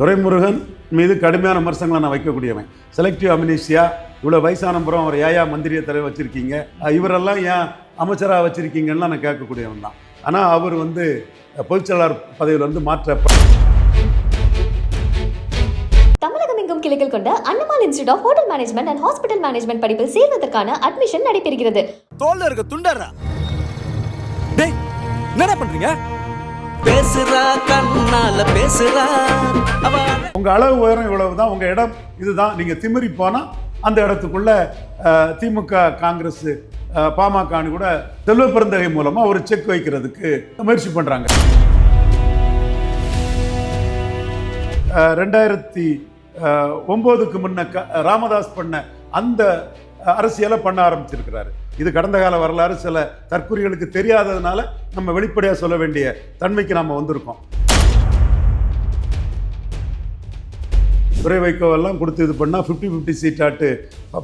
துரைமுருகன் மீது கடுமையான விமர்சனங்களை நான் வைக்கக்கூடியவன். செலக்டிவ் அமினிஷியா இவ்வளோ வயசானப்புறம் அவர் ஏயா மந்திரியை தர வச்சுருக்கீங்க. இவரெல்லாம் ஏன் அமைச்சராக வச்சுருக்கீங்கன்னு நான் கேட்கக்கூடியவன் தான். ஆனால் அவர் வந்து பொதுச்செயலாளர் பதவியில் வந்து மாற்ற தமிழகம் எங்கும் கிளைகள் கொண்ட Annamal institute of hotel management and hospital management படிப்பில் சேர்வதற்கான அட்மிஷன் நடைபெறுகிறது. தோல்ல இருக்க துண்டர்றா. டேய் என்னடா பண்றீங்க? பேசுறா கண்ணால பேசுறா. அளவு உயரம் இவ்வளவு தான் உங்கள் இடம் இதுதான். நீங்கள் திமிரி போனால் அந்த இடத்துக்குள்ள திமுக காங்கிரஸ் பாமக கூட செல்வ பெருந்தகை மூலமாக ஒரு செக் வைக்கிறதுக்கு முயற்சி பண்ணுறாங்க ரெண்டாயிரத்தி அஹ், ஒம்போதுக்கு முன்ன க ராமதாஸ் பண்ண அந்த அரசியலை பண்ண ஆரம்பிச்சிருக்கிறாரு. இது கடந்த கால வரலாறு சில தற்குறிகளுக்கு தெரியாததுனால நம்ம வெளிப்படையாக சொல்ல வேண்டிய தன்மைக்கு நாம் வந்திருக்கோம். துறை வைகோவெல்லாம் கொடுத்து இது பண்ணால் ஃபிஃப்டி ஃபிஃப்டி சீட்டாட்டு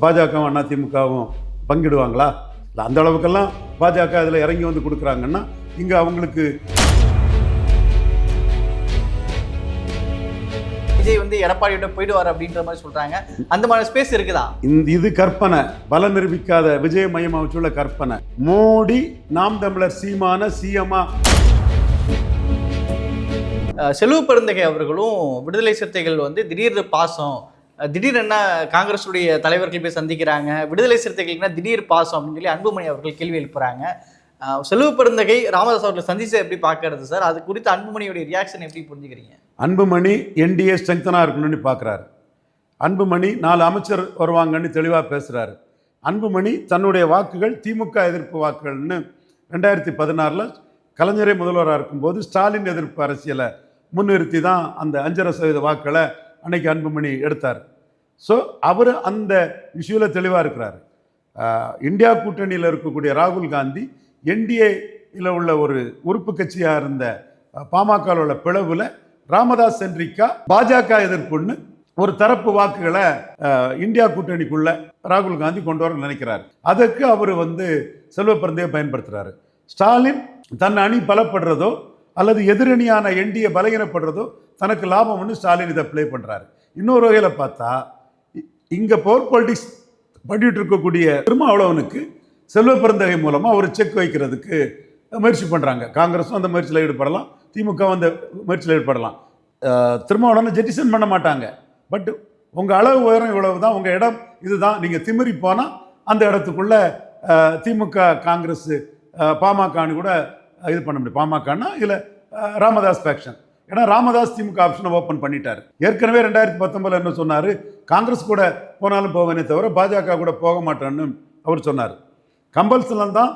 பாஜகவும் அதிமுகவும் பங்கிடுவாங்களா? இல்லை அந்த அளவுக்கெல்லாம் பாஜக அதில் இறங்கி வந்து கொடுக்குறாங்கன்னா இங்கே அவங்களுக்கு விஜய் வந்து எடப்பாடியோட போயிடுவார் அப்படின்ற மாதிரி சொல்றாங்க. அந்த மாதிரி ஸ்பேஸ் இருக்குதா? இந்த இது கற்பனை. பல நிரூபிக்காத விஜய மையம் வச்சுள்ள கற்பனை. மோடி நாம் தமிழர் சீமான சிஎம்மா அஹ் செல்வ பெருந்தகை அவர்களும் விடுதலை சிறுத்தைகள் வந்து திடீர் பாசம். அஹ் திடீர் என்ன காங்கிரஸுடைய தலைவர்கள் போய் சந்திக்கிறாங்க. விடுதலை சிறுத்தைகளுக்குனா திடீர் பாசம் அப்படின்னு சொல்லி அன்புமணி அவர்கள் கேள்வி எழுப்புறாங்க. செலவு பெருந்தகை ராமதாஸ் அவர்களை சந்திச்சை எப்படி பார்க்கறது சார்? அது குறித்து அன்புமணியுடைய ரியாக்ஷன் எப்படி புரிஞ்சுக்கிறீங்க? அன்புமணி என்டிஏ ஸ்ட்ரெங்தனாக இருக்கணும்னு பார்க்குறாரு. அன்புமணி நாலு அமைச்சர் வருவாங்கன்னு தெளிவாக பேசுகிறாரு அன்புமணி தன்னுடைய வாக்குகள் திமுக எதிர்ப்பு வாக்குகள்னு ரெண்டாயிரத்தி பதினாறில் கலைஞரே முதல்வராக இருக்கும்போது ஸ்டாலின் எதிர்ப்பு அரசியலை முன்னிறுத்தி தான் அந்த அஞ்சரை சதவீத வாக்குகளை அன்னைக்கு அன்புமணி எடுத்தார். ஸோ அவர் அந்த இஷ்யூவில் தெளிவாக இருக்கிறார். இந்தியா கூட்டணியில் இருக்கக்கூடிய ராகுல் காந்தி என்டிஏயில் உள்ள ஒரு உறுப்பு கட்சியாக இருந்த பாமகவில் உள்ள பிளவில் ராமதாஸ் சென்றிக்கா பாஜக எதிர்ப்புன்னு ஒரு தரப்பு வாக்குகளை இந்தியா கூட்டணிக்குள்ள ராகுல் காந்தி கொண்டு வர நினைக்கிறார். அதற்கு அவர் வந்து செல்வ பிறந்தையை பயன்படுத்துகிறாரு ஸ்டாலின் தன் அணி பலப்படுறதோ அல்லது எதிரணியான என்டிஏ பலகீனப்படுறதோ தனக்கு லாபம்னு ஸ்டாலின் இதை ப்ளே பண்ணுறாரு இன்னொரு வகையில் பார்த்தா இ- பவர் பாலிட்டிக்ஸ் பண்ணிட்டு இருக்கக்கூடிய திருமாவளவனுக்கு செல்வ பெருந்தகை மூலமாக ஒரு செக் வைக்கிறதுக்கு முயற்சி பண்ணுறாங்க காங்கிரஸும் அந்த முயற்சியில் ஈடுபடலாம். திமுக அந்த முயற்சியில் ஈடுபடலாம். திரும்ப உடனே ஜெட்டிசன் பண்ண மாட்டாங்க. பட் உங்கள் அளவு உயரம் இவ்வளவு தான் உங்கள் இடம் இதுதான். நீங்கள் திமிரி போனால் அந்த இடத்துக்குள்ள திமுக காங்கிரஸ் பாமகன்னு கூட இது பண்ண முடியும். பாமகன்னா இல்லை ராமதாஸ் ஃபேக்ஷன் ஏன்னா ராமதாஸ் திமுக ஆப்ஷனை ஓப்பன் பண்ணிட்டார். ஏற்கனவே ரெண்டாயிரத்தி பத்தொம்பதில் என்ன சொன்னார்? காங்கிரஸ் கூட போனாலும் போவேனே தவிர பாஜக கூட போக மாட்டேன்னு அவர் சொன்னார். கம்பல்சனில் தான்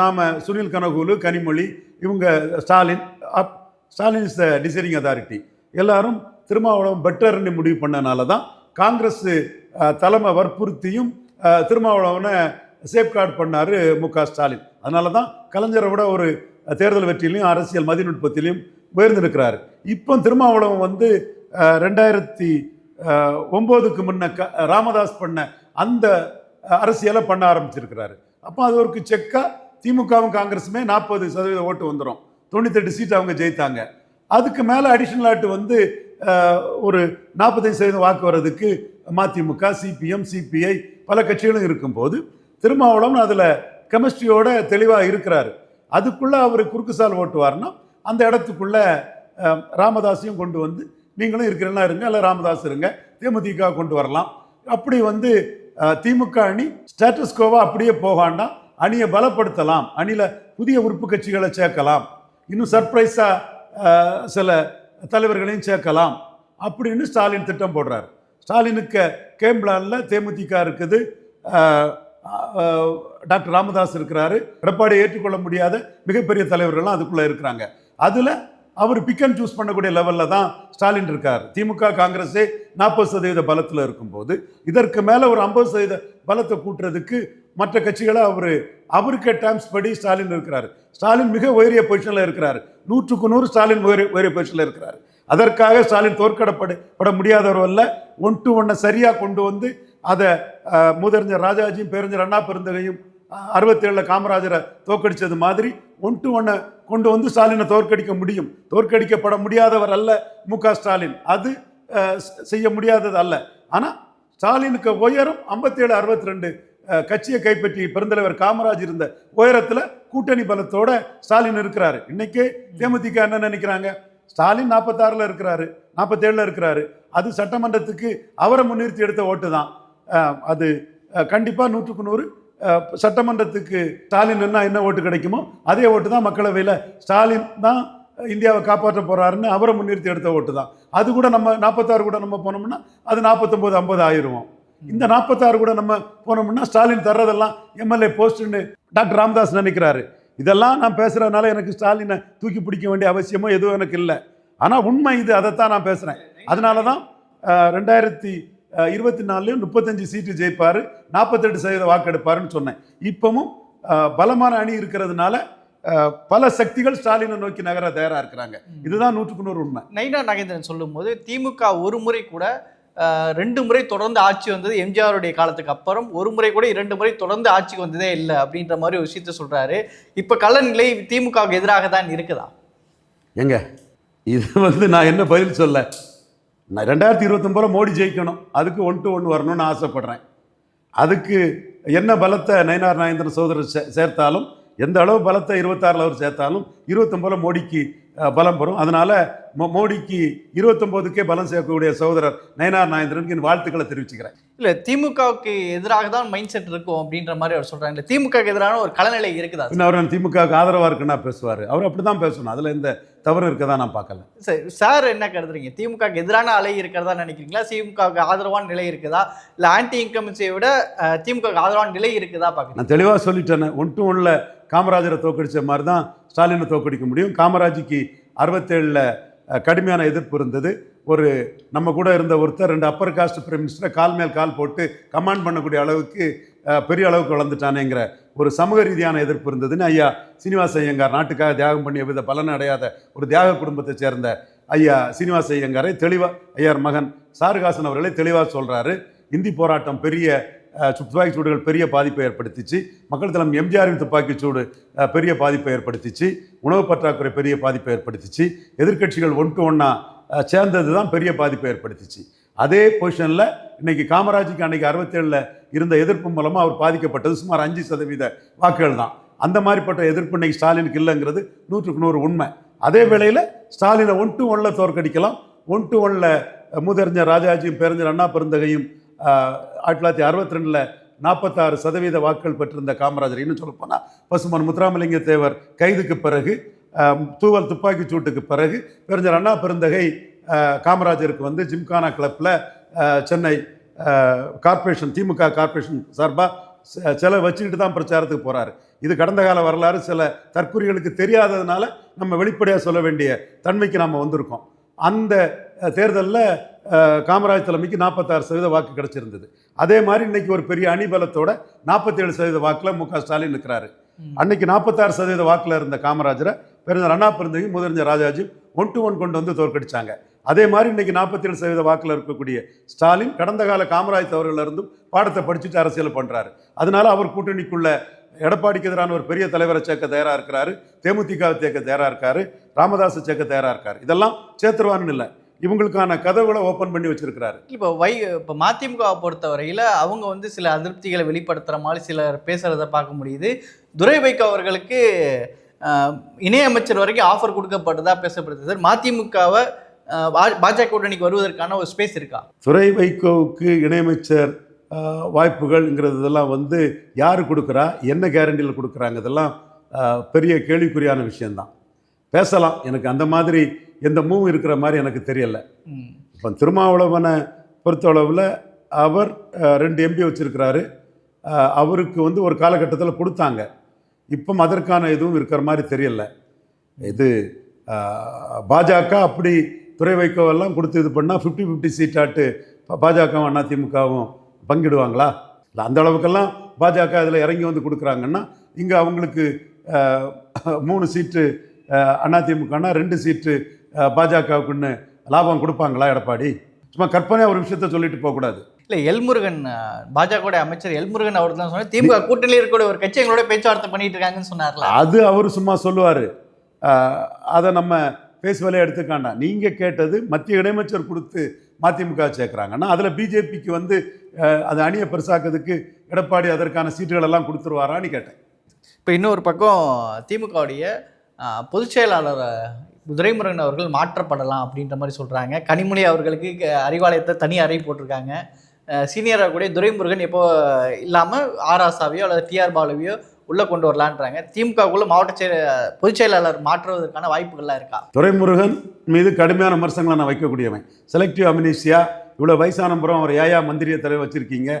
நாம் சுனில் கனகூலு கனிமொழி இவங்க Stalin up Stalin is the deciding authority எல்லாரும் திருமாவளவன் பெட்டர்னு முடிவு பண்ணனால தான் காங்கிரஸ் தலைமை வற்புறுத்தியும் திருமாவளவனை சேஃப்கார்டு பண்ணார் மு க ஸ்டாலின். அதனால தான் கலைஞரை விட ஒரு தேர்தல் வெற்றியிலையும் அரசியல் மதிநுட்பத்திலையும் உயர்ந்திருக்கிறார். இப்போ திருமாவளவன் வந்து ரெண்டாயிரத்தி ஒம்போதுக்கு முன்ன க ராமதாஸ் பண்ண அந்த அரசியலை பண்ண ஆரம்பிச்சிருக்கிறாரு. அப்போ அது ஒரு செக்காக திமுகவும் காங்கிரஸுமே நாற்பது சதவீத ஓட்டு வந்துடும் தொண்ணூத்தெட்டு சீட் அவங்க ஜெயித்தாங்க. அதுக்கு மேலே அடிஷ்னல் ஆட்டு வந்து ஒரு நாற்பத்தஞ்சு சதவீதம் வாக்கு வர்றதுக்கு மதிமுக சிபிஎம் சிபிஐ பல கட்சிகளும் இருக்கும்போது திருமாவளவன் அதில் கெமிஸ்ட்ரியோட தெளிவாக இருக்கிறாரு. அதுக்குள்ளே அவர் குறுக்குசால் ஓட்டுவார்னா அந்த இடத்துக்குள்ளே ராமதாஸையும் கொண்டு வந்து நீங்களும் இருக்கிறனா இருங்க இல்லை ராமதாஸ் இருங்க தேமுதிக கொண்டு வரலாம். அப்படி வந்து திமுக அணி ஸ்டேட்டஸ்கோவா அப்படியே போகாண்டாம் அணியை பலப்படுத்தலாம். அணியில் புதிய உறுப்பு கட்சிகளை சேர்க்கலாம். இன்னும் சர்ப்ரைஸாக சில தலைவர்களையும் சேர்க்கலாம். அப்படின்னு ஸ்டாலின் திட்டம் போடுறாரு. ஸ்டாலினுக்கு கேம்பிளானில் தேமுதிக இருக்குது. டாக்டர் ராமதாஸ் இருக்கிறாரு. எடப்பாடி ஏற்றுக்கொள்ள முடியாத மிகப்பெரிய தலைவர்கள்லாம் அதுக்குள்ளே இருக்கிறாங்க. அதில் அவர் பிக் அண்ட் சூஸ் பண்ணக்கூடிய லெவலில் தான் ஸ்டாலின் இருக்கார். திமுக காங்கிரஸே நாற்பது சதவீத பலத்தில் இருக்கும்போது இதற்கு மேலே ஒரு ஐம்பது சதவீத பலத்தை கூட்டுறதுக்கு மற்ற கட்சிகளை அவர் அவருக்கு டைம்ஸ் படி ஸ்டாலின் இருக்கிறார். ஸ்டாலின் மிக உயரிய பொசிஷனில் இருக்கிறார். நூற்றுக்கு நூறு ஸ்டாலின் உயரிய உயரிய பொசிஷனில் இருக்கிறார். அதற்காக ஸ்டாலின் தோற்கடப்பட பட முடியாதவர் அல்ல. ஒன் டு ஒன்னை சரியாக கொண்டு வந்து அதை முதறிஞர் ராஜாஜியும் பேரறிஞர் அண்ணா பெருந்தகையும் அறுபத்தேழில் காமராஜரை தோக்கடித்தது மாதிரி ஒன் டு ஒன்னை கொண்டு வந்து ஸ்டாலினை தோற்கடிக்க முடியும். தோற்கடிக்கப்பட முடியாதவர் அல்ல மு க ஸ்டாலின். அது செய்ய முடியாதது அல்ல. ஆனால் ஸ்டாலினுக்கு உயரம் ஐம்பத்தேழு அறுபத்தி ரெண்டு கட்சியை கைப்பற்றி பெருந்தலைவர் காமராஜ் இருந்த உயரத்தில் கூட்டணி பலத்தோட ஸ்டாலின் இருக்கிறாரு. இன்னைக்கு தேமுதிக என்ன நினைக்கிறாங்க? ஸ்டாலின் நாற்பத்தாறில் இருக்கிறாரு நாற்பத்தேழில் இருக்கிறாரு. அது சட்டமன்றத்துக்கு அவரை முன்னிறுத்தி எடுத்த ஓட்டு தான். அது கண்டிப்பாக நூற்றுக்கு நூறு சட்டமன்றத்துக்கு ஸ்டாலின் என்ன என்ன ஓட்டு கிடைக்குமோ அதே ஓட்டு தான் மக்களவையில் ஸ்டாலின் தான் இந்தியாவை காப்பாற்ற போகிறாருன்னு அவரை முன்னிறுத்தி எடுத்த ஓட்டு தான். அது கூட நம்ம நாற்பத்தாறு கூட நம்ம போனோம்னா அது நாற்பத்தொம்போது ஐம்பது ஆயிரும் இந்த நாற்பத்தாறு கூட நம்ம போனோம்னா ஸ்டாலின் தர்றதெல்லாம் எம்எல்ஏ போஸ்ட்டுன்னு டாக்டர் ராமதாஸ் நினைக்கிறாரு. இதெல்லாம் நான் பேசுகிறதுனால எனக்கு ஸ்டாலினை தூக்கி பிடிக்க வேண்டிய அவசியமோ எதுவும் எனக்கு இல்லை. ஆனால் உண்மை இது அதைத்தான் நான் பேசுகிறேன் அதனால தான் ரெண்டாயிரத்தி இருபத்தி நாலுலையும் முப்பத்தஞ்சு சீட்டு ஜெயிப்பார். நாற்பத்தெட்டு சதவீத வாக்கெடுப்பாருன்னு சொன்னேன். இப்பவும் பலமான அணி இருக்கிறதுனால பல சக்திகள் ஸ்டாலினை நோக்கி நகர தயாராக இருக்கிறாங்க. இதுதான் நூற்றுக்கு நூறு உண்மை. நைனா நாகேந்திரன் சொல்லும்போது திமுக ஒரு முறை கூட ரெண்டு முறை தொடர்ந்து ஆட்சி வந்தது எம்ஜிஆருடைய காலத்துக்கு அப்புறம் ஒரு முறை கூட இரண்டு முறை தொடர்ந்து ஆட்சிக்கு வந்ததே இல்லை அப்படின்ற மாதிரி ஒரு விஷயத்த சொல்றாரு. இப்ப கள்ளநிலை திமுகவுக்கு எதிராக தான் இருக்குதா? எங்க? இது வந்து நான் என்ன பதில் சொல்ல? நான் ரெண்டாயிரத்தி இருபத்தொம்போல மோடி ஜெயிக்கணும். அதுக்கு ஒன் டு ஒன் வரணும்னு ஆசைப்பட்றேன். அதுக்கு என்ன பலத்தை நயனார் நாயந்திரன் சோதரர் சே சேர்த்தாலும் எந்த அளவு பலத்தை இருபத்தாறில் அவர் சேர்த்தாலும் இருபத்தொம்போல மோடிக்கு பலம் வரும் அதனால் மோடிக்கு இருபத்தொம்போதுக்கே பலம் சேர்க்கக்கூடிய சகோதரர் நயனார் நாயந்திரனுக்கு என் வாழ்த்துக்களை தெரிவிச்சுக்கிறேன். இல்ல திமுகவுக்கு எதிராக தான் மைண்ட் செட் இருக்கும் அப்படின்ற மாதிரி அவர் சொல்றாங்க இல்ல திமுகவுக்கு எதிரான ஒரு கலநிலை இருக்குதா? பின்ன அவர் திமுகவுக்கு ஆதரவாக இருக்குன்னா பேசுவார். அவர் அப்படி தான் பேசணும். அதில் எந்த தவறு இருக்கதா நான் பார்க்கல. சரி சார் என்ன கருதுறீங்க? திமுகவுக்கு எதிரான அலை இருக்கிறதா நினைக்கிறீங்களா? திமுகவுக்கு ஆதரவான நிலை இருக்குதா? இல்ல ஆன்டி இன்கம்பன்சியை விட திமுகவுக்கு ஆதரவான நிலை இருக்குதா பாக்குறீங்க நான் தெளிவாக சொல்லிட்டேனே ஒன் டு ஒன்ல காமராஜரை தோக்கடிச்ச மாதிரி தான் ஸ்டாலினை தோக்கடிக்க முடியும். காமராஜுக்கு அறுபத்தேழில் கடுமையான எதிர்ப்பு இருந்தது. ஒரு நம்ம கூட இருந்த ஒருத்தர் ரெண்டு அப்பர் காஸ்ட் பிரைம் மினிஸ்டரை கால் மேல் கால் போட்டு கமாண்ட் பண்ணக்கூடிய அளவுக்கு பெரிய அளவுக்கு வளர்ந்துட்டானேங்கிற ஒரு சமூக ரீதியான எதிர்ப்பு இருந்ததுன்னு ஐயா சீனிவாச ஐயங்கார் நாட்டுக்காக தியாகம் பண்ணிய வித பலன் அடையாத ஒரு தியாக குடும்பத்தை சேர்ந்த ஐயா சீனிவாச ஐயங்காரை தெளிவாக ஐயார் மகன் சாருகாசன் அவர்களே தெளிவாக சொல்கிறாரு இந்தி போராட்டம் பெரிய துப்பாக்கி சூடுகள் பெரிய பாதிப்பை ஏற்படுத்திச்சு. மக்கள் தலம் எம்ஜிஆரின் துப்பாக்கி சூடு பெரிய பாதிப்பை ஏற்படுத்திச்சு. உணவு பற்றாக்குறை பெரிய பாதிப்பை ஏற்படுத்திச்சு. எதிர்க்கட்சிகள் ஒன்று ஒன்றா சேர்ந்தது தான் பெரிய பாதிப்பை ஏற்படுத்திச்சு. அதே பொசிஷனில் இன்னைக்கு காமராஜுக்கு அன்றைக்கி அறுபத்தேழில் இருந்த எதிர்ப்பு மூலமாக அவர் பாதிக்கப்பட்டது சுமார் அஞ்சு சதவீத வாக்குகள் தான். அந்த மாதிரிப்பட்ட எதிர்ப்பு இன்னைக்கு ஸ்டாலினுக்கு இல்லைங்கிறது நூற்றுக்கு நூறு உண்மை. அதே வேளையில் ஸ்டாலினை ஒன் டு ஒன்ல தோற்கடிக்கலாம். ஒன் டு ஒன்ல மூதறிஞர் ராஜாஜியும் பேரறிஞர் அண்ணா பெருந்தகையும் ஆயிரத்தி தொள்ளாயிரத்தி அறுபத்தி ரெண்டில் நாற்பத்தாறு சதவீத வாக்குகள் பெற்றிருந்த காமராஜர். இன்னும் சொல்லப்போனால் பசுமன் முத்துராமலிங்க தேவர் கைதுக்கு பிறகு தூவல் துப்பாக்கிச் சூட்டுக்கு பிறகு பெருஞ்சர் அண்ணா பெருந்தகை காமராஜருக்கு வந்து ஜிம்கானா கிளப்பில் சென்னை கார்ப்பரேஷன் திமுக கார்ப்பரேஷன் சார்பாக சில வச்சுக்கிட்டு தான் பிரச்சாரத்துக்கு போகிறாரு இது கடந்த கால வரலாறு சில தற்குறிகளுக்கு தெரியாததுனால நம்ம வெளிப்படையாக சொல்ல வேண்டிய தன்மைக்கு நாம் வந்திருக்கோம். அந்த தேர்தலில் காமராஜ் தலைமைக்கு நாற்பத்தாறு சதவீத வாக்கு கிடைச்சிருந்தது. அதே மாதிரி இன்னைக்கு ஒரு பெரிய அணிபலத்தோட நாற்பத்தேழு சதவீத வாக்கில் மு க ஸ்டாலின் இருக்கிறாரு அன்னைக்கு நாற்பத்தாறு சதவீத வாக்கில் இருந்த காமராஜரை பெருந்தர் அண்ணா பெருந்தகையும் முதலமைச்சர் ராஜாஜி ஒன் டு ஒன் கொண்டு வந்து தோற்கடிச்சாங்க. அதே மாதிரி இன்னைக்கு நாற்பத்தேழு சதவீத வாக்கில் இருக்கக்கூடிய ஸ்டாலின் கடந்த கால காமராஜ் தவறுகள் இருந்தும் பாடத்தை படிச்சுட்டு அரசியல் பண்ணுறாரு அதனால அவர் கூட்டணிக்குள்ள எடப்பாடிக்கு எதிரான ஒரு பெரிய தலைவரை சேர்க்க தயாராக இருக்கிறாரு. தேமுதிகவை சேர்க்க தயாராக இருக்காரு. ராமதாஸை சேர்க்க தயாராக இருக்காரு. இதெல்லாம் சேர்த்துருவான்னு இல்லை. இவங்களுக்கான கதவுகளை ஓப்பன் பண்ணி வச்சிருக்கிறாரு. இப்போ வை இப்போ மதிமுகவை பொறுத்தவரையில் அவங்க வந்து சில அதிருப்திகளை வெளிப்படுத்துகிற மாதிரி சிலர் பேசுகிறத பார்க்க முடியுது. துரை வைகோ அவர்களுக்கு இணையமைச்சர் வரைக்கும் ஆஃபர் கொடுக்கப்பட்டதா பேசப்படுது. சார் மதிமுகவை பாஜக கூட்டணிக்கு வருவதற்கான ஒரு ஸ்பேஸ் இருக்கா? துரை வைகோவுக்கு இணையமைச்சர் வாய்ப்புகள்ங்கிறது இதெல்லாம் வந்து யார் கொடுக்குறா? என்ன கேரண்டியில் கொடுக்குறாங்க? இதெல்லாம் பெரிய கேள்விக்குறியான விஷயம்தான். பேசலாம். எனக்கு அந்த மாதிரி எந்த மூவ் இருக்கிற மாதிரி எனக்கு தெரியல. இப்போ திருமாவளவனை பொறுத்தளவில் அவர் ரெண்டு எம்பி வச்சிருக்கிறாரு. அவருக்கு வந்து ஒரு காலகட்டத்தில் கொடுத்தாங்க. இப்போ அதற்கான எதுவும் இருக்கிற மாதிரி தெரியல. இது பாஜக அப்படி துறை வைக்கவெல்லாம் கொடுத்து இது பண்ணால் ஃபிஃப்டி ஃபிஃப்டி சீட்டாட்டு பாஜகவும் அதிமுகவும் பங்கிடுவாங்களா? இல்லை அந்த அளவுக்கெல்லாம் பாஜக அதில் இறங்கி வந்து கொடுக்குறாங்கன்னா இங்கே அவங்களுக்கு மூணு சீட்டு அதிமுகனா ரெண்டு சீட்டு பாஜகவுக்குன்னு லாபம் கொடுப்பாங்களா எடப்பாடி? சும்மா கற்பனையாக ஒரு விஷயத்த சொல்லிட்டு போகக்கூடாது இல்லை எல்முருகன் பாஜக அமைச்சர் எல்முருகன் அவர் தான் சொன்னார். திமுக கூட்டணியில் இருக்கக்கூடிய ஒரு கட்சி எங்களோட பேச்சுவார்த்தை பண்ணிட்டு இருக்காங்கன்னு சொன்னார்ல. அது அவர் சும்மா சொல்லுவார். அதை நம்ம பேஸ் வேலையை எடுத்துக்காண்டாம் நீங்கள் கேட்டது மத்திய இடையமைச்சர் கொடுத்து மதிமுக சேர்க்குறாங்கன்னா அதில் பிஜேபிக்கு வந்து அது அணியை பெருசாக்கிறதுக்கு எடப்பாடி அதற்கான சீட்டுகள் எல்லாம் கொடுத்துருவாரான்னு கேட்டேன். இப்போ இன்னொரு பக்கம் திமுகவுடைய பொதுச் செயலாளர் துரைமுருகன் அவர்கள் மாற்றப்படலாம் அப்படின்ற மாதிரி சொல்கிறாங்க கனிமொழி அவர்களுக்கு அறிவாலயத்தை தனி அறை போட்டிருக்காங்க. சீனியராக கூடிய துரைமுருகன் எப்போ இல்லாமல் ஆர் ஆசாவையோ அல்லது டிஆர் பாலுவையோ உள்ளே கொண்டு வரலான்றாங்க. திமுகவுக்குள்ள மாவட்ட செயல பொதுச் செயலாளர் மாற்றுவதற்கான வாய்ப்புகள்லாம் இருக்கா? துரைமுருகன் மீது கடுமையான விமர்சனங்களை நான் வைக்கக்கூடியவன். செலக்டிவ் அமினிஷியா இவ்வளோ வயசானப்புறம் அவர் ஏயா மந்திரிய தலைவர் வச்சுருக்கீங்க.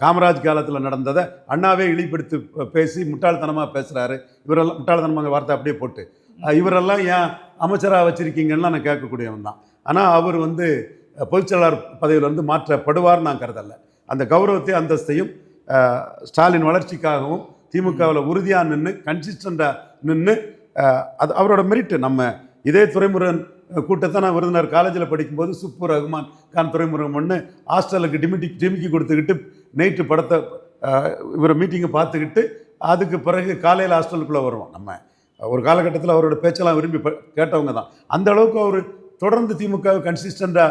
காமராஜ் காலத்தில் நடந்ததை அண்ணாவே இழிப்படுத்தி பேசி முட்டாள்தனமாக பேசுகிறாரு இவரெல்லாம் முட்டாள்தனமாக வார்த்தை அப்படியே போட்டு. இவரெல்லாம் ஏன் அமைச்சராக வச்சுருக்கீங்கன்னா நான் கேட்கக்கூடியவன் தான். ஆனால் அவர் வந்து பொதுச்செயலாளர் பதவியிலிருந்து மாற்றப்படுவார் நான் கருதலை. அந்த கௌரவத்தை அந்தஸ்தையும் ஸ்டாலின் வளர்ச்சிக்காகவும் திமுகவில் உறுதியாக நின்று கன்சிஸ்டண்ட்டாக நின்று அது அவரோட மெரிட்டு நம்ம இதே துறைமுருகன் கூட்டத்தை நான் விருந்தினர் காலேஜில் படிக்கும்போது சுப்பு ரகுமான் கான் துறைமுருகன் ஒன்று ஹாஸ்டலுக்கு டிமிட்டி டிமிக்கி கொடுத்துக்கிட்டு நைட்டு படத்தை இவர் மீட்டிங்கை பார்த்துக்கிட்டு அதுக்கு பிறகு காலையில் ஹாஸ்டலுக்குள்ளே வருவோம் நம்ம. ஒரு காலகட்டத்தில் அவரோட பேச்செல்லாம் விரும்பி ப- கேட்டவங்க தான். அந்த அளவுக்கு அவர் தொடர்ந்து திமுக கன்சிஸ்டண்டாக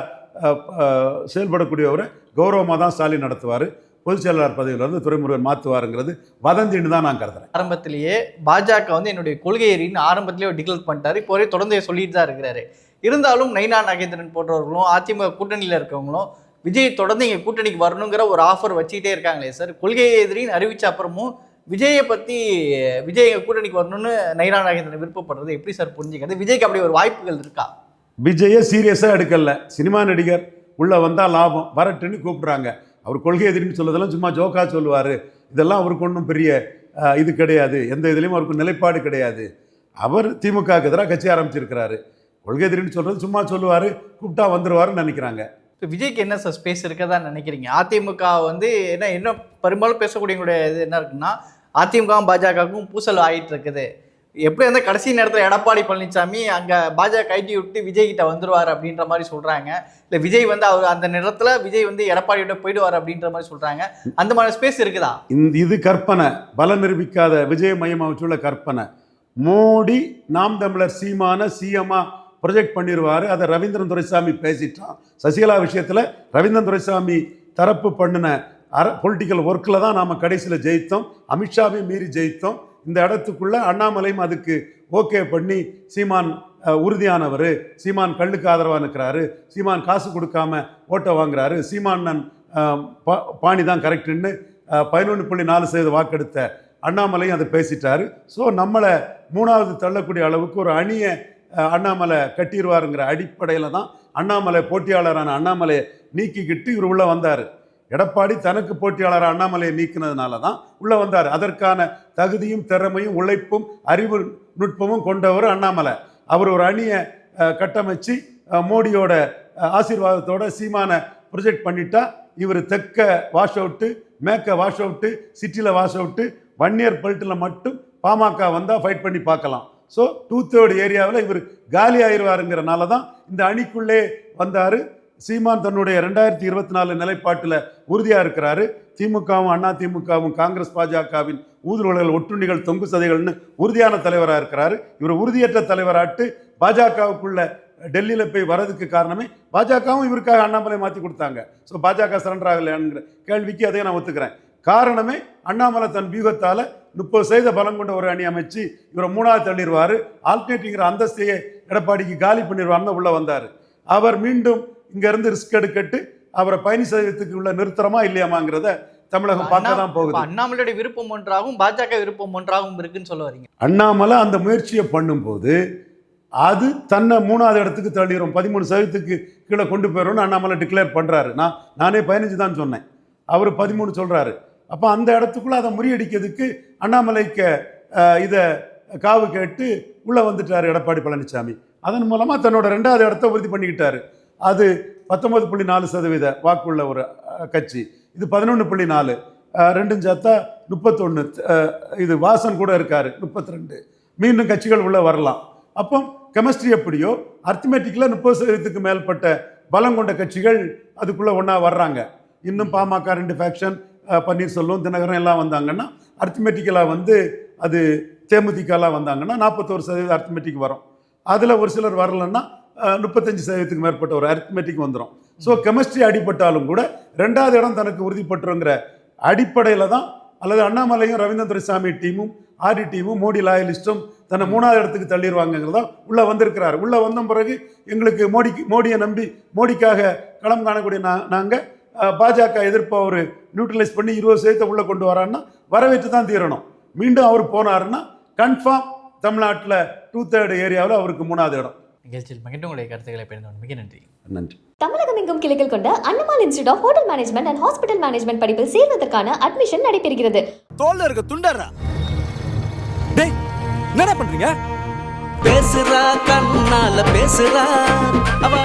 செயல்படக்கூடியவரை. கௌரவமாக தான் ஸ்டாலின் நடத்துவார். பொதுச் செயலாளர் பதவியிலிருந்து துறைமுருகன் மாற்றுவாருங்கிறது வதந்தின்னு தான் நான் கருதுறேன். ஆரம்பத்திலேயே பாஜக வந்து என்னுடைய கொள்கை எறின்னு ஆரம்பத்திலேயே டிக்ளேர் பண்ணிட்டாரு. இப்போ வரை தொடர்ந்து சொல்லிட்டு தான் இருக்கிறாரு. இருந்தாலும் நைனா நாகேந்திரன் போன்றவர்களும் அதிமுக கூட்டணியில் இருக்கவங்களும் விஜய் தொடர்ந்து இங்கே கூட்டணிக்கு வரணுங்கிற ஒரு ஆஃபர் வச்சுக்கிட்டே இருக்காங்களே சார். கொள்கை எதிரின்னு அறிவிச்ச அப்புறமும் விஜயை பற்றி விஜய் கூட்டணிக்கு வரணும்னு நைனா நாகேந்திரன் விருப்பப்படுறது எப்படி சார் புரிஞ்சுக்கிறது? விஜய்க்கு அப்படி ஒரு வாய்ப்புகள் இருக்கா? விஜயை சீரியஸாக எடுக்கல. சினிமா நடிகர் உள்ளே வந்தால் லாபம் வரட்டுன்னு கூப்பிட்றாங்க. அவர் கொள்கை எதிரின்னு சொல்லதெல்லாம் சும்மா ஜோக்காக சொல்லுவார். இதெல்லாம் அவருக்கு ஒன்றும் பெரிய இது கிடையாது. எந்த இதுலேயும் அவருக்கு நிலைப்பாடு கிடையாது. அவர் திமுகவுக்கு எதிராக கட்சி ஆரம்பிச்சிருக்கிறாரு. கொள்கை எதிரின்னு சொல்கிறது சும்மா சொல்லுவார் கூப்பிட்டா வந்துருவாருன்னு நினைக்கிறாங்க. இப்போ விஜய்க்கு என்ன சார் ஸ்பேஸ் இருக்கதா நினைக்கிறீங்க? அதிமுக வந்து என்ன என்ன பெரும்பாலும் பேசக்கூடியவங்களுடைய இது என்ன இருக்குன்னா அதிமுகவும் பாஜகவுக்கும் பூசல் ஆகிட்டு இருக்குது. எப்படி வந்து கடைசி நேரத்தில் எடப்பாடி பழனிசாமி அங்கே பாஜக கைட்டி விட்டு விஜய் கிட்ட வந்துருவார் அப்படின்ற மாதிரி சொல்கிறாங்க இல்லை விஜய் வந்து அவர் அந்த நேரத்தில் விஜய் வந்து எடப்பாடியோட போயிடுவார் அப்படின்ற மாதிரி சொல்கிறாங்க அந்த மாதிரி ஸ்பேஸ் இருக்குதா? இந்த இது கற்பனை. பலம் நிரூபிக்காத விஜய மையம் அமைச்சுள்ள கற்பனை. மோடி நாம் தமிழர் சீமான சிஎம்மா ப்ரொஜெக்ட் பண்ணிடுவார் அதை ரவீந்திரன் துரைசாமி பேசிட்டான். சசிகலா விஷயத்தில் ரவீந்திரன் துரைசாமி தரப்பு பண்ணின அர பொலிட்டிக்கல் ஒர்க்கில் தான் நாம் கடைசியில் ஜெயித்தோம். அமித்ஷாவையும் மீறி ஜெயித்தோம். இந்த இடத்துக்குள்ள அண்ணாமலையும் அதுக்கு ஓகே பண்ணி சீமான் உறுதியானவர். சீமான் கல்லுக்கு ஆதரவாக நிற்கிறாரு சீமான் காசு கொடுக்காம ஓட்டை வாங்குறாரு. சீமானன் பா பாணி தான் கரெக்டுன்னு பதினொன்று புள்ளி நாலு சதவீத வாக்கெடுத்த அண்ணாமலையும் அதை பேசிட்டாரு. ஸோ நம்மளை மூணாவது தள்ளக்கூடிய அளவுக்கு ஒரு அணியை அண்ணாமலை கட்டிடுவாருங்கிற அடிப்படையில் தான் அண்ணாமலை போட்டியாளரான அண்ணாமலையை நீக்கிக்கிட்டு இவர் உள்ளே வந்தார். எடப்பாடி தனக்கு போட்டியாளர் அண்ணாமலையை நீக்கினதுனால தான் உள்ளே வந்தார். அதற்கான தகுதியும் திறமையும் உழைப்பும் அறிவு நுட்பமும் கொண்டவர் அண்ணாமலை. அவர் ஒரு அணியை கட்டமைச்சு மோடியோட ஆசீர்வாதத்தோட சீமான ப்ரொஜெக்ட் பண்ணிட்டா இவர் தெற்க வாஷ் அவுட்டு மேற்க வாஷ் அவுட்டு சிட்டியில் வாஷ் அவுட்டு வன்னியர் பெல்ட்டில் மட்டும் பாமக வந்தால் ஃபைட் பண்ணி பார்க்கலாம். ஸோ டூ தேர்ட் ஏரியாவில் இவர் காலி ஆயிடுவாருங்கிறனால தான் இந்த அணிக்குள்ளே வந்தார். சீமான் தன்னுடைய ரெண்டாயிரத்தி இருபத்தி நாலு நிலைப்பாட்டில் உறுதியாக இருக்கிறாரு. திமுகவும் அண்ணா திமுகவும் காங்கிரஸ் பாஜகவின் ஊதுருவல்கள் ஒட்டுண்ணிகள் தொங்கு சதைகள்னு உறுதியான தலைவராக இருக்கிறாரு. இவர் உறுதியற்ற தலைவராட்டு பாஜகவுக்குள்ள டெல்லியில் போய் வரதுக்கு காரணமே பாஜகவும் இவருக்காக அண்ணாமலை மாற்றி கொடுத்தாங்க. ஸோ பாஜக சரண்டர் ஆகலையாங்கிற கேள்விக்கு அதையும் நான் ஒத்துக்கிறேன். காரணமே அண்ணாமலை தன் வியூகத்தால் முப்பது சதவீத பலம் கொண்ட ஒரு அணி அமைச்சு இவரை மூணாவது தள்ளிடுவார். ஆல்டர்னேட்டிங்கிற அந்தஸ்தையே எடப்பாடிக்கு காலி பண்ணிடுவார்னு உள்ளே வந்தார். அவர் மீண்டும் இங்கேருந்து ரிஸ்க் எடுக்கட்டு அவரை பயணி சதவீதத்துக்கு உள்ள நிறுத்துறமா இல்லையாமாங்கிறத தமிழகம் பார்க்க தான் போகுது. அண்ணாமலையோட விருப்பம் ஒன்றாகவும் பாஜக விருப்பம் ஒன்றாகவும் இருக்குன்னு சொல்ல வரீங்க. அண்ணாமலை அந்த முயற்சியை பண்ணும்போது அது தன்னை மூணாவது இடத்துக்கு தள்ளிடும் பதிமூணு சதவீதத்துக்கு கீழே கொண்டு போயிடும்னு அண்ணாமலை டிக்ளேர் பண்ணுறாரு நான் நானே பதினஞ்சு தான் சொன்னேன். அவர் பதிமூணு சொல்கிறாரு அப்போ அந்த இடத்துக்குள்ளே அதை முறியடிக்கிறதுக்கு அண்ணாமலைக்கு இதை காவு கேட்டு உள்ளே வந்துட்டார் எடப்பாடி பழனிசாமி. அதன் மூலமாக தன்னோட ரெண்டாவது இடத்த உறுதி பண்ணிக்கிட்டாரு. அது பத்தொன்பது புள்ளி நாலு சதவீத வாக்குள்ள ஒரு கட்சி. இது பதினொன்று புள்ளி நாலு. ரெண்டும் சேர்த்தா முப்பத்தொன்று இது வாசன் கூட இருக்காரு முப்பத்தி ரெண்டு மீண்டும் கட்சிகள் உள்ள வரலாம். அப்போ கெமிஸ்ட்ரி எப்படியோ அர்த்தமேட்டிக்கில் முப்பது சதவீதத்துக்கு மேற்பட்ட பலம் கொண்ட கட்சிகள் அதுக்குள்ளே ஒன்றா வர்றாங்க. இன்னும் பாமக ரெண்டு ஃபேக்ஷன் பன்னீர்செல்வம் தினகரன் எல்லாம் வந்தாங்கன்னா அர்த்தமேட்டிக்கலாக வந்து அது தேமுதிகலாம் வந்தாங்கன்னா நாற்பத்தோரு சதவீதம் அர்த்தமேட்டிக் வரும். அதில் ஒரு சிலர் வரலன்னா முப்பத்தஞ்சு சதவீதத்துக்கு மேற்பட்ட ஒரு அரித்மெட்டிக் வந்துடும் ஸோ கெமிஸ்ட்ரி அடிப்பட்டாலும் கூட ரெண்டாவது இடம் தனக்கு உறுதிப்பட்டுருங்கிற அடிப்படையில் தான் அல்லது அண்ணாமலையும் ரவீந்திர துரைசாமி டீமும் ஆர்டி டீமும் மோடி லாயலிஸ்டும் தன்னை மூணாவது இடத்துக்கு தள்ளிடுவாங்கிறதா உள்ளே வந்திருக்கிறார். உள்ளே வந்த பிறகு எங்களுக்கு மோடிக்கு மோடியை நம்பி மோடிக்காக களம் காணக்கூடிய நான் நாங்கள் பாஜக எதிர்ப்பை அவர் நியூட்ரலைஸ் பண்ணி இருபது சதவீதத்தை உள்ளே கொண்டு வரான்னா வரவேற்று தான் தீரணும். மீண்டும் அவர் போனாருன்னா கன்ஃபார்ம் தமிழ்நாட்டில் டூ தேர்டு ஏரியாவில் அவருக்கு மூணாவது இடம். நிகழ்ச்சியில் மகிழ்ந்து உங்களுடைய கருத்துக்களை பகிர்ந்து மிக நன்றி. நன்றி. தமிழகம் எங்கும் கிளைகள் கொண்ட Annamal institute of hotel management and hospital management படிப்பில் சேர்வதற்கான அட்மிஷன் நடைபெறுகிறது. தோல்ல இருக்க துண்டர்றா. டேய் என்னடா பண்றீங்க? பேசுறா கண்ணால பேசுறா. அவ